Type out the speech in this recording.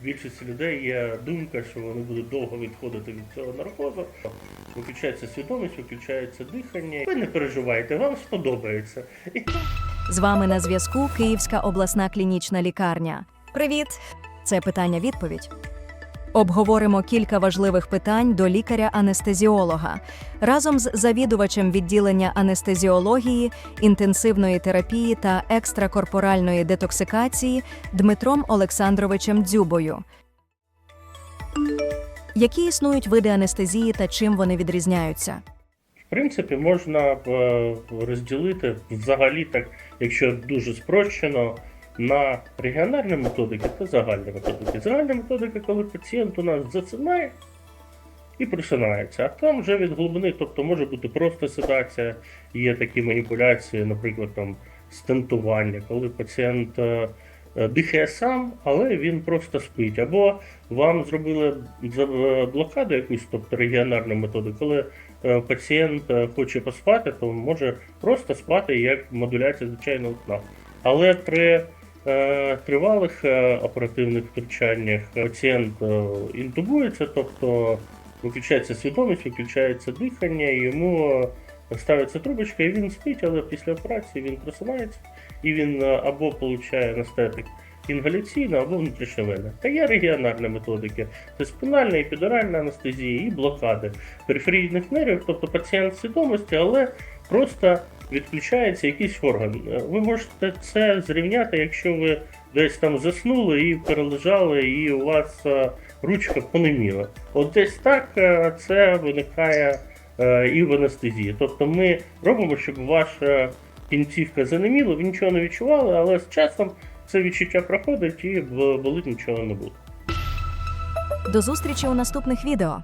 більшості людей є думка, що вони будуть довго відходити від цього наркозу. Виключається свідомість, виключається дихання. Ви не переживайте, вам сподобається. З вами на зв'язку Київська обласна клінічна лікарня. Привіт! Це питання-відповідь. Обговоримо кілька важливих питань до лікаря-анестезіолога разом з завідувачем відділення анестезіології, інтенсивної терапії та екстракорпоральної детоксикації Дмитром Олександровичем Дзюбою. Які існують види анестезії та чим вони відрізняються? В принципі, можна е, розділити взагалі так, якщо дуже спрощено, на регіональні методики та загальні методики. Загальна методика, коли пацієнт у нас засинає і просинається, а там вже від глибини, тобто може бути просто седація, є такі маніпуляції, наприклад, там стентування, коли пацієнт е, е, дихає сам, але він просто спить. Або вам зробили е, блокаду якусь, тобто регіональну методу, коли пацієнт хоче поспати, то може просто спати як модуляція звичайного сна. Але при е, тривалих е, оперативних втручаннях пацієнт е, інтубується, тобто виключається свідомість, виключається дихання, йому ставиться трубочка, і він спить, але після операції він просинається і він або отримує анестетик інгаляційно, або внутрішньовенно. Та є регіональні методики. Це спінальна, епідуральна анестезія і блокади периферійних нервів, тобто пацієнт свідомості, але просто відключається якийсь орган. Е, Ви можете це зрівняти, якщо ви десь там заснули і перележали, і у вас е, ручка понеміла. От десь так е, це виникає і в анестезії. Тобто ми робимо, щоб ваша кінцівка занеміла, ви нічого не відчували, але з часом це відчуття проходить і болить нічого не буде. До зустрічі у наступних відео.